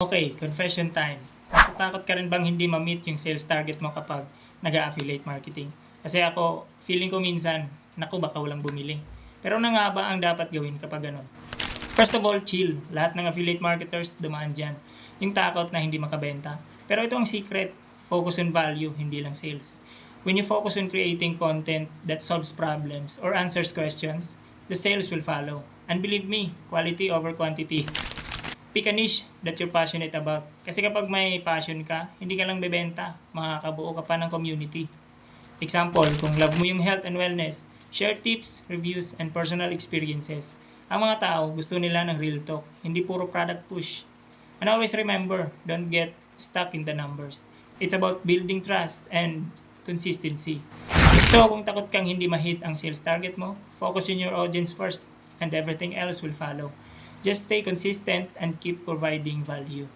Okay, confession time. Natatakot ka rin bang hindi ma-meet yung sales target mo kapag nag affiliate marketing? Kasi ako, feeling ko minsan, naku baka walang bumili. Pero na nga ba ang dapat gawin kapag ganun? First of all, chill. Lahat ng affiliate marketers dumaan dyan. Yung takot na hindi makabenta. Pero ito ang secret. Focus on value, hindi lang sales. When you focus on creating content that solves problems or answers questions, the sales will follow. And believe me, quality over quantity pick a niche that you're passionate about. Kasi kapag may passion ka, hindi ka lang bebenta, makakabuo ka pa ng community. Example, kung love mo yung health and wellness, share tips, reviews, and personal experiences. Ang mga tao, gusto nila ng real talk, hindi puro product push. And always remember, don't get stuck in the numbers. It's about building trust and consistency. So, kung takot kang hindi ma-hit ang sales target mo, focus on your audience first and everything else will follow. Just stay consistent and keep providing value.